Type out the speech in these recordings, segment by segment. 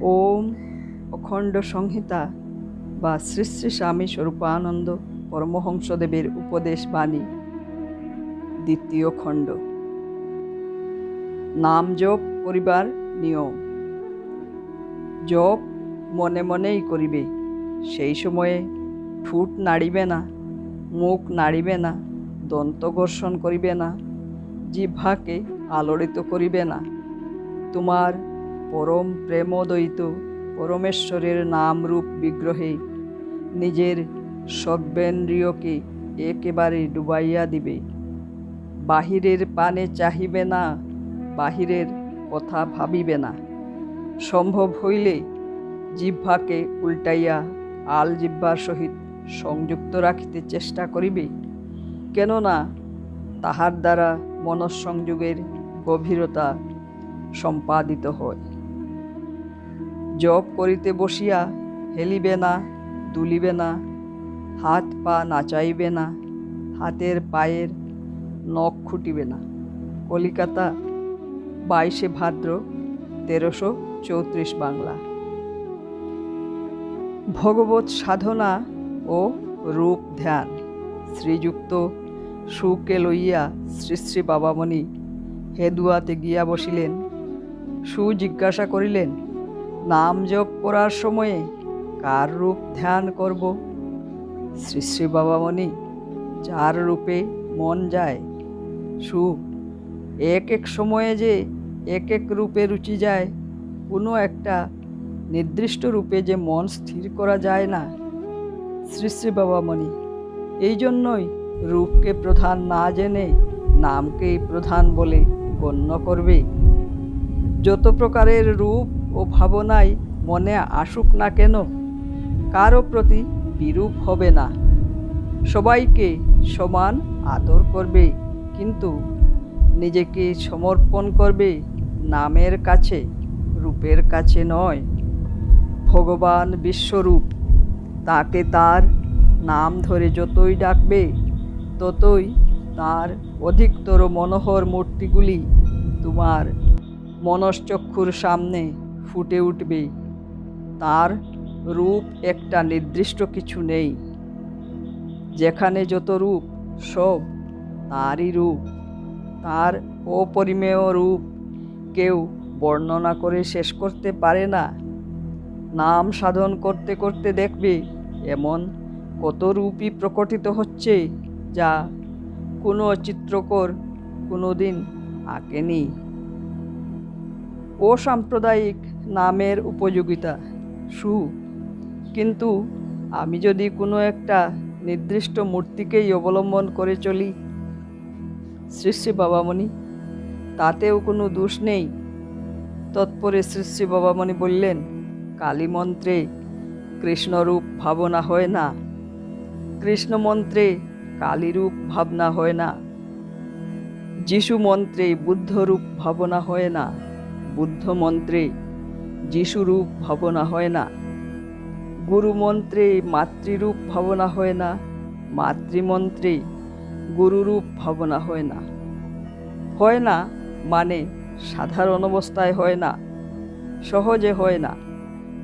ওম অখণ্ড সংহিতা বা শ্রী শ্রী স্বামী স্বরূপানন্দ পরমহংসদেবের উপদেশ বাণী। দ্বিতীয় খণ্ড। নাম জপ করিবার নিয়ম। জপ মনে মনেই করিবে, সেই সময়ে ঠুট নাড়িবে না, মুখ নাড়িবে না, দন্ত ঘর্ষণ করিবে না, জিহ্বাকে আলোড়িত করিবে না। তোমার পরম প্রেমোদয়িত পরমেশ্বরের নামরূপ বিগ্রহে নিজের সর্বেন্দ্রিয়কে একেবারে ডুবাইয়া দিবে। বাহিরের পানে চাহিবে না, বাহিরের কথা ভাবিবে না। সম্ভব হইলে জিহ্বাকে উল্টাইয়া আল জিহ্বার সহিত সংযুক্ত রাখিতে চেষ্টা করিবে। কেননা তাহার দ্বারা মনঃসংযোগের গভীরতা সম্পাদিত হয়। জপ করিতে বসিয়া হেলিবে না, দুলিবে না, হাত পা নাচাইবে না, হাতের পায়ের নখ খুঁটিবে না। কলিকাতা, বাইশে ভাদ্র, তেরোশো চৌত্রিশ বাংলা। ভগবত সাধনা ও রূপ ধ্যান, শ্রীযুক্ত সুকে লইয়া শ্রী শ্রী বাবামণি হেদুয়াতে গিয়া বসিলেন। সু জিজ্ঞাসা করিলেন নাম জপ করার সময়ে কার রূপ ধ্যান করব? শ্রী শ্রী বাবামণি, যার রূপে মন যায় সু এক এক সময়ে যে এক এক রূপে রুচি যায়, কোনো একটা নির্দিষ্ট রূপে যে মন স্থির করা যায় না। শ্রী শ্রী বাবা বাবামণি, এই জন্যই রূপকে প্রধান না জেনে নামকেই প্রধান বলে গণ্য করবে। যত প্রকারের রূপ ও ভাবনাই মনে আসুক না কেন? কারও প্রতি বিরূপ হবে না। সবাইকে সমান আদর করবে, কিন্তু নিজেকে সমর্পণ করবে নামের কাছে, রূপের কাছে নয়। ভগবান বিশ্বরূপ, তাকে তার নাম ধরে যতই ডাকবে, ততই তার অধিকতর মনোহর মূর্তিগুলি তোমার মনশ্চক্ষুর সামনে ফুটে উঠবে তার রূপ একটা নির্দিষ্ট কিছু নেই। যেখানে যত রূপ, সব তারই রূপ। তার অপরিমেয় রূপ কেউ বর্ণনা করে শেষ করতে পারে না। নাম সাধন করতে করতে দেখবে এমন কত রূপই প্রকটিত হচ্ছে যা কোনো চিত্রকর কোনো দিন আঁকেনি। অসাম্প্রদায়িক নামের উপযোগিতা, সু। কিন্তু আমি যদি কোনো একটা নির্দিষ্ট মূর্তিকেই অবলম্বন করে চলি শ্রী শ্রী বাবামণি, তাতেও কোনো দোষ নেই। তৎপরে শ্রী শ্রী বাবামণি বললেন, কালী মন্ত্রে কৃষ্ণরূপ ভাবনা হয় না। কৃষ্ণ মন্ত্রে কালীরূপ ভাবনা হয় না। যিশু মন্ত্রে বুদ্ধরূপ ভাবনা হয় না। বুদ্ধ মন্ত্রে যিশুরূপ ভাবনা হয় না। গুরু মন্ত্রে মাতৃরূপ ভাবনা হয় না। মাতৃমন্ত্রে গুরুরূপ ভাবনা হয় না। হয় না মানে সাধারণ অবস্থায় হয় না। সহজে হয় না।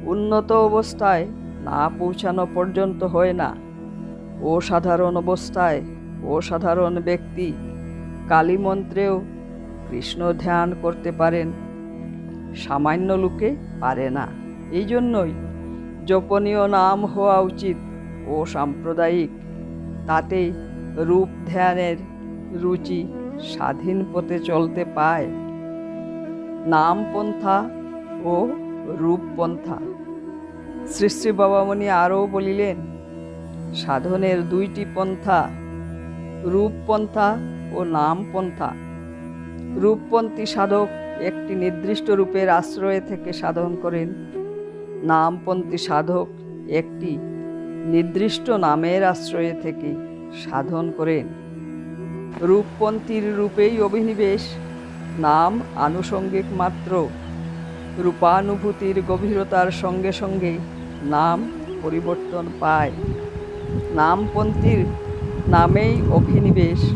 উন্নত অবস্থায় না পৌঁছানো পর্যন্ত হয় না। অসাধারণ অবস্থায় অসাধারণ ব্যক্তি কালী মন্ত্রেও কৃষ্ণ ধ্যান করতে পারেন। সামান্য লোকে পারে না। এই জন্যই জপনীয় নাম হওয়া উচিত ও সাম্প্রদায়িক। তাতে রূপ ধ্যানের রুচি স্বাধীন পথে চলতে পায়। নাম পন্থা ও রূপ পন্থা শ্রী শ্রী বাবামণি আরও বলিলেন, সাধনের দুইটি পন্থা, রূপপন্থা ও নাম পন্থা রূপপন্থী সাধক একটি নির্দিষ্ট রূপের আশ্রয়ে থেকে সাধন করেন। নামপন্থী সাধক একটি নির্দিষ্ট নামের আশ্রয়ে থেকে সাধন করেন। রূপপন্থীর রূপেই অভিনিবেশ, নাম আনুষঙ্গিক মাত্র। রূপানুভূতির গভীরতার সঙ্গে সঙ্গে নাম পরিবর্তন পায়। নামপন্থীর নামেই অভিনিবেশ,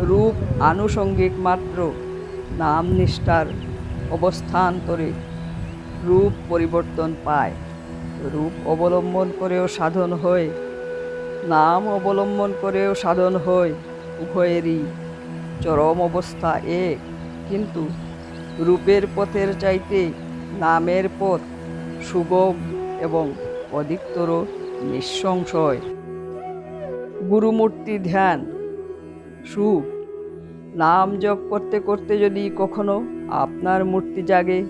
রূপ আনুষঙ্গিক মাত্র। নাম নিষ্ঠার অবস্থান্তরে রূপ পরিবর্তন পায়। রূপ অবলম্বন করেও সাধন হয়। নাম অবলম্বন করেও সাধন হয়। উভয়েরই চরম অবস্থা এক। কিন্তু রূপের পথের চাইতে নামের পথ সুগম এবং অধিকতর নিঃসংশয়। গুরুমূর্তি ধ্যান, সুখ নাম জপ করতে করতে যদি কখনো আপনার মূর্তি জাগে,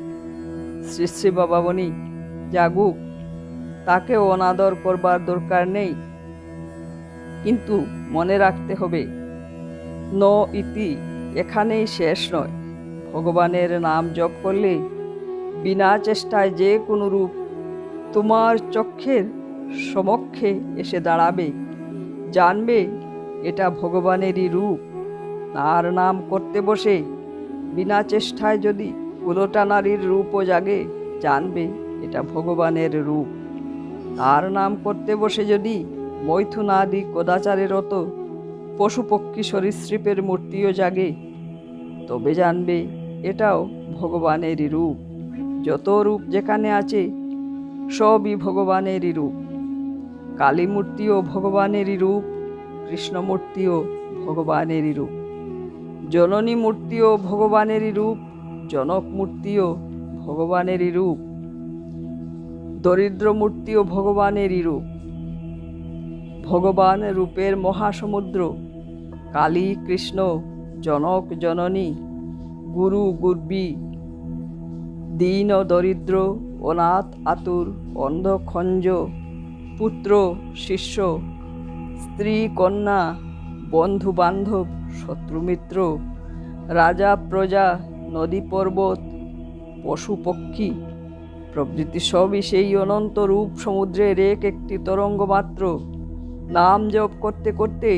শ্রী শ্রী বাবা বনি, জাগুক তাকে অনাদর করবার দরকার নেই। কিন্তু মনে রাখতে হবে, ন ইতি এখানেই শেষ নয়। ভগবানের নাম জপ করলে বিনা চেষ্টায় যে কোনো রূপ তোমার চক্ষের সমক্ষে এসে দাঁড়াবে, জানবে এটা ভগবানেরই রূপ। তার নাম করতে বসে বিনা চেষ্টায় যদি কুলোটা নারীর রূপও জাগে, জানবে এটা ভগবানের রূপ। তার নাম করতে বসে যদি মৈথুনাদি কদাচারের মতো পশু পক্ষী সরীসৃপের মূর্তিও জাগে, তবে জানবে এটাও ভগবানেরই রূপ। যত রূপ যেখানে আছে, সবই ভগবানেরই রূপ। কালী মূর্তিও ভগবানেরই রূপ, কৃষ্ণমূর্তিও ভগবানেরই রূপ। জননী মূর্তিও ভগবানেরই রূপ, জনক মূর্তিও ভগবানেরই রূপ, দরিদ্র মূর্তিও ভগবানেরই রূপ। ভগবান রূপের মহাসমুদ্র, কালী, কৃষ্ণ, জনক, জননী, গুরু, গুর্বী, দীন, দরিদ্র, অনাথ, আতুর, অন্ধ, খঞ্জ, পুত্র, শিষ্য, স্ত্রী, কন্যা বন্ধু বান্ধব শত্রুমিত্র, রাজা, প্রজা, নদী পর্বত, পশু পক্ষী, প্রভৃতি সবই সেই অনন্ত রূপ সমুদ্রের এক একটি তরঙ্গ মাত্র। নাম জপ করতে করতে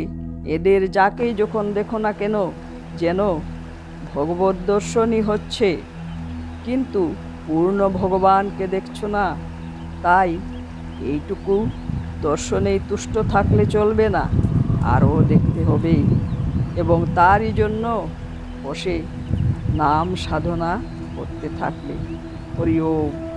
এদের যাকেই যখন দেখো না কেন, যেন ভগবত দর্শনই হচ্ছে। কিন্তু পূর্ণ ভগবানকে দেখছ না, তাই এইটুকু দর্শনেই তুষ্ট থাকলে চলবে না, আরও দেখতে হবে। এবং তারই জন্য বসে নাম সাধনা করতে থাকবে। হরি ওম।